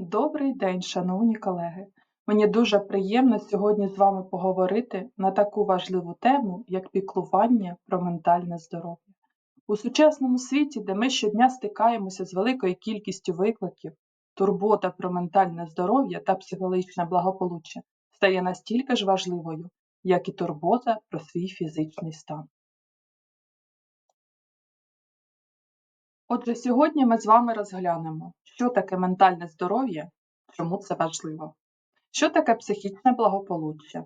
Добрий день, шановні колеги! Мені дуже приємно сьогодні з вами поговорити на таку важливу тему, як піклування про ментальне здоров'я. У сучасному світі, де ми щодня стикаємося з великою кількістю викликів, турбота про ментальне здоров'я та психологічне благополуччя стає настільки ж важливою, як і турбота про свій фізичний стан. Отже, сьогодні ми з вами розглянемо, що таке ментальне здоров'я, чому це важливо, що таке психічне благополуччя,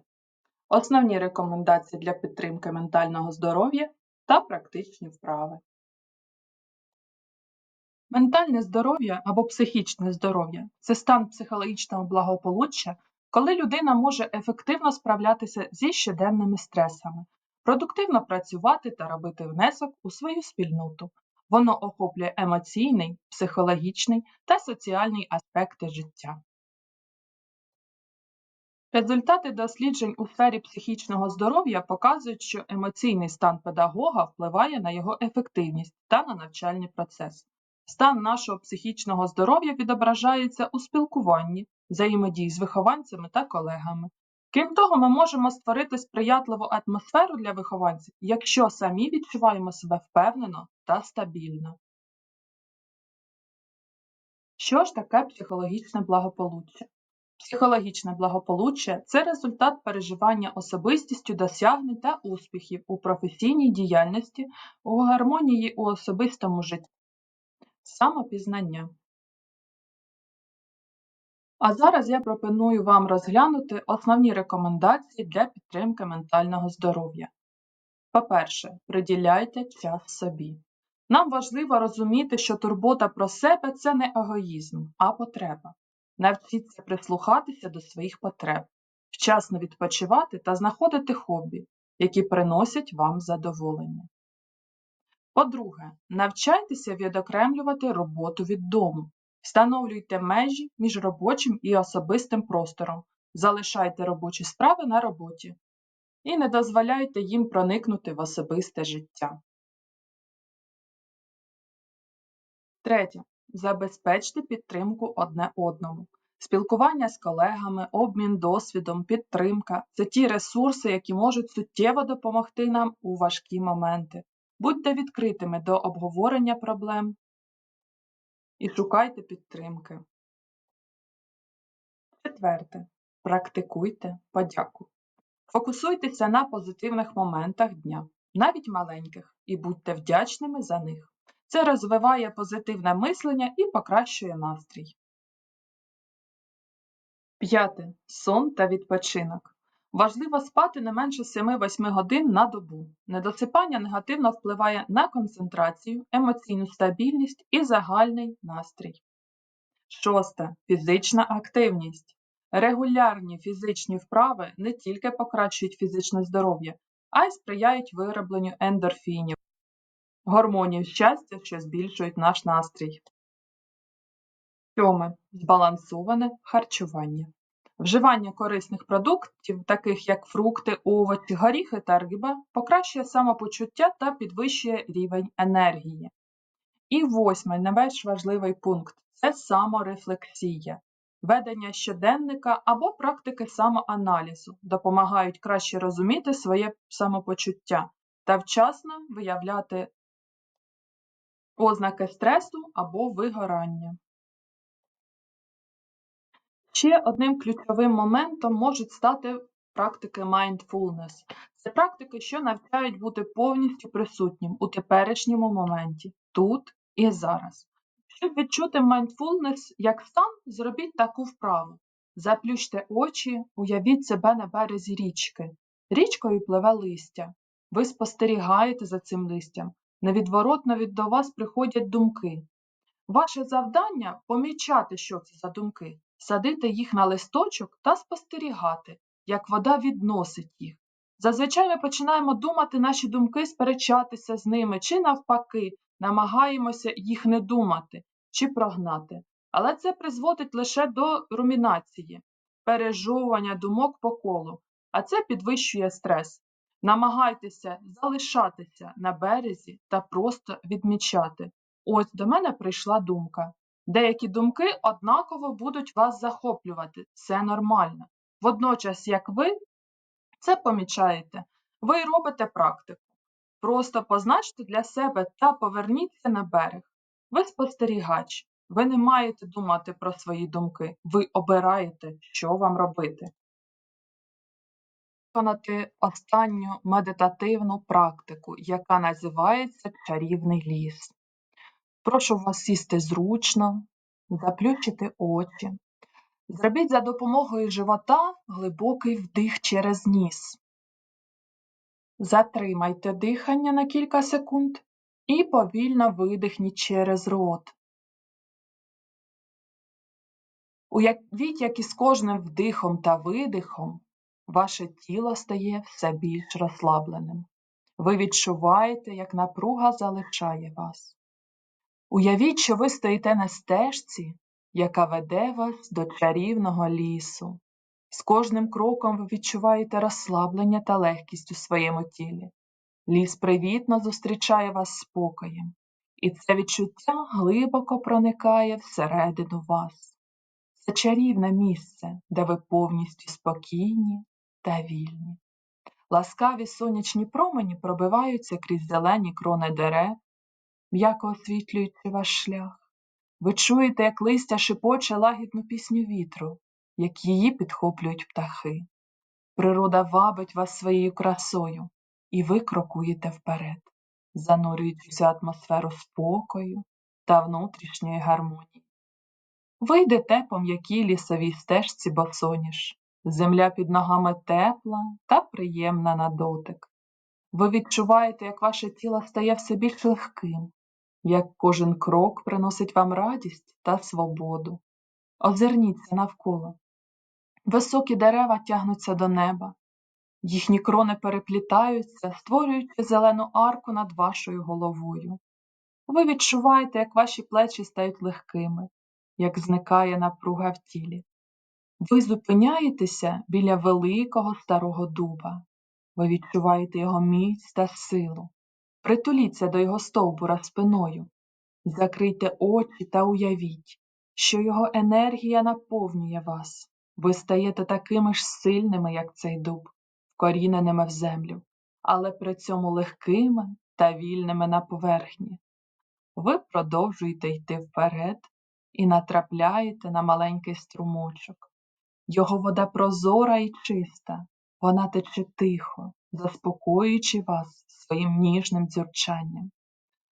основні рекомендації для підтримки ментального здоров'я та практичні вправи. Ментальне здоров'я або психічне здоров'я це стан психологічного благополуччя, коли людина може ефективно справлятися зі щоденними стресами, продуктивно працювати та робити внесок у свою спільноту. Воно охоплює емоційний, психологічний та соціальний аспекти життя. Результати досліджень у сфері психічного здоров'я показують, що емоційний стан педагога впливає на його ефективність та на навчальний процес. Стан нашого психічного здоров'я відображається у спілкуванні, взаємодії з вихованцями та колегами. Крім того, ми можемо створити сприятливу атмосферу для вихованців, якщо самі відчуваємо себе впевнено та стабільно. Що ж таке психологічне благополуччя? Психологічне благополуччя це результат переживання особистістю досягнень та успіхів у професійній діяльності, у гармонії у особистому житті, самопізнання. А зараз я пропоную вам розглянути основні рекомендації для підтримки ментального здоров'я. По-перше, приділяйте час собі. Нам важливо розуміти, що турбота про себе це не егоїзм, а потреба. Навчіться прислухатися до своїх потреб, вчасно відпочивати та знаходити хобі, які приносять вам задоволення. По-друге, навчайтеся відокремлювати роботу від дому. Встановлюйте межі між робочим і особистим простором, залишайте робочі справи на роботі і не дозволяйте їм проникнути в особисте життя. Третє. Забезпечте підтримку одне одному. Спілкування з колегами, обмін досвідом, підтримка це ті ресурси, які можуть суттєво допомогти нам у важкі моменти. Будьте відкритими до обговорення проблем і шукайте підтримки. Четверте. Практикуйте подяку. Фокусуйтеся на позитивних моментах дня, навіть маленьких, і будьте вдячними за них. Це розвиває позитивне мислення і покращує настрій. П'яте. Сон та відпочинок. Важливо спати не менше 7-8 годин на добу. Недосипання негативно впливає на концентрацію, емоційну стабільність і загальний настрій. Шосте. Фізична активність. Регулярні фізичні вправи не тільки покращують фізичне здоров'я, а й сприяють виробленню ендорфінів, гормонів щастя, що збільшують наш настрій. Сьоме. Збалансоване харчування. Вживання корисних продуктів, таких як фрукти, овочі, горіхи та риба, покращує самопочуття та підвищує рівень енергії. І восьмий, не менш важливий пункт це саморефлексія. Ведення щоденника або практики самоаналізу допомагають краще розуміти своє самопочуття та вчасно виявляти ознаки стресу або вигорання. Ще одним ключовим моментом можуть стати практики mindfulness. Це практики, що навчають бути повністю присутнім у теперішньому моменті, тут і зараз. Щоб відчути mindfulness як стан, зробіть таку вправу. Заплющте очі, уявіть себе на березі річки. Річкою пливе листя. Ви спостерігаєте за цим листям. Невідворотно від до вас приходять думки. Ваше завдання помічати, що це за думки, садити їх на листочок та спостерігати, як вода відносить їх. Зазвичай ми починаємо думати наші думки, сперечатися з ними, чи навпаки, намагаємося їх не думати чи прогнати. Але це призводить лише до румінації, пережовування думок по колу, а це підвищує стрес. Намагайтеся залишатися на березі та просто відмічати. Ось до мене прийшла думка. Деякі думки однаково будуть вас захоплювати. Це нормально. Водночас, як ви це помічаєте, ви робите практику. Просто позначте для себе та поверніться на берег. Ви спостерігач, ви не маєте думати про свої думки, ви обираєте, що вам робити. Виконати останню медитативну практику, яка називається чарівний ліс. Прошу вас сісти зручно, заплющити очі. Зробіть за допомогою живота глибокий вдих через ніс. Затримайте дихання на кілька секунд і повільно видихніть через рот. Уявіть, як із кожним вдихом та видихом ваше тіло стає все більш розслабленим. Ви відчуваєте, як напруга залишає вас. Уявіть, що ви стоїте на стежці, яка веде вас до чарівного лісу. З кожним кроком ви відчуваєте розслаблення та легкість у своєму тілі. Ліс привітно зустрічає вас спокоєм, і це відчуття глибоко проникає всередину вас. Це чарівне місце, де ви повністю спокійні та вільні. Ласкаві сонячні промені пробиваються крізь зелені крони дерев, м'яко освітлюючи ваш шлях. Ви чуєте, як листя шепоче лагідну пісню вітру, як її підхоплюють птахи. Природа вабить вас своєю красою, і ви крокуєте вперед, занурюючись в атмосферу спокою та внутрішньої гармонії. Ви йдете по м'якій лісовій стежці босоніж, земля під ногами тепла та приємна на дотик. Ви відчуваєте, як ваше тіло стає все більш легким, як кожен крок приносить вам радість та свободу. Озирніться навколо. Високі дерева тягнуться до неба, їхні крони переплітаються, створюючи зелену арку над вашою головою. Ви відчуваєте, як ваші плечі стають легкими, як зникає напруга в тілі. Ви зупиняєтеся біля великого старого дуба. Ви відчуваєте його міць та силу. Притуліться до його стовбура спиною, закрийте очі та уявіть, що його енергія наповнює вас. Ви стаєте такими ж сильними, як цей дуб, вкоріненими в землю, але при цьому легкими та вільними на поверхні. Ви продовжуєте йти вперед і натрапляєте на маленький струмочок. Його вода прозора і чиста, вона тече тихо, заспокоюючи вас своїм ніжним дзюрчанням.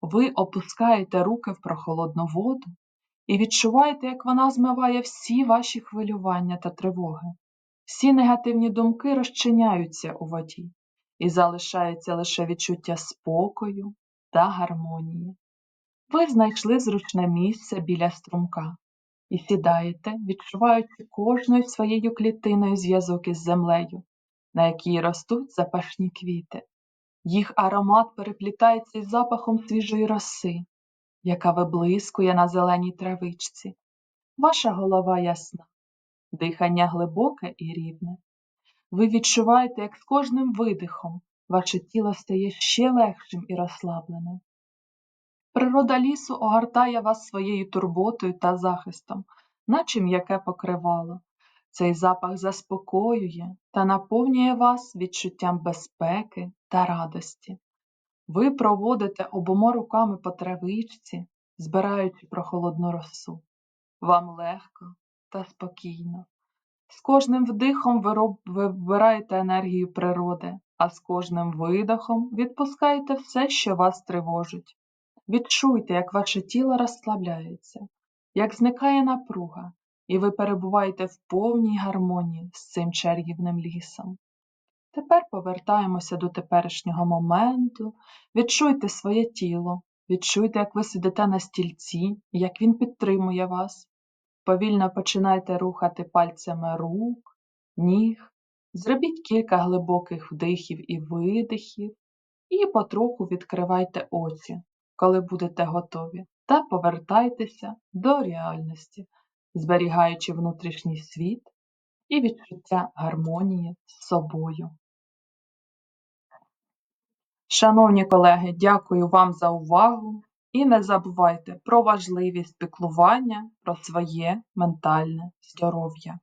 Ви опускаєте руки в прохолодну воду і відчуваєте, як вона змиває всі ваші хвилювання та тривоги. Всі негативні думки розчиняються у воді, і залишається лише відчуття спокою та гармонії. Ви знайшли зручне місце біля струмка і сідаєте, відчуваючи кожною своєю клітиною зв'язок із землею, на якій ростуть запашні квіти. Їх аромат переплітається із запахом свіжої роси, яка виблискує на зеленій травичці. Ваша голова ясна, дихання глибоке і рівне. Ви відчуваєте, як з кожним видихом ваше тіло стає ще легшим і розслабленим. Природа лісу огортає вас своєю турботою та захистом, наче м'яке покривало. Цей запах заспокоює та наповнює вас відчуттям безпеки та радості. Ви проводите обома руками по травичці, збираючи прохолодну росу. Вам легко та спокійно. З кожним вдихом ви, роб... ви вбираєте енергію природи, а з кожним видохом відпускаєте все, що вас тривожить. Відчуйте, як ваше тіло розслабляється, як зникає напруга, і ви перебуваєте в повній гармонії з цим чарівним лісом. Тепер повертаємося до теперішнього моменту, відчуйте своє тіло, відчуйте, як ви сидите на стільці, як він підтримує вас. Повільно починайте рухати пальцями рук, ніг, зробіть кілька глибоких вдихів і видихів, і потроху відкривайте очі, коли будете готові, та повертайтеся до реальності, зберігаючи внутрішній світ і відчуття гармонії з собою. Шановні колеги, дякую вам за увагу І не забувайте про важливість піклування про своє ментальне здоров'я.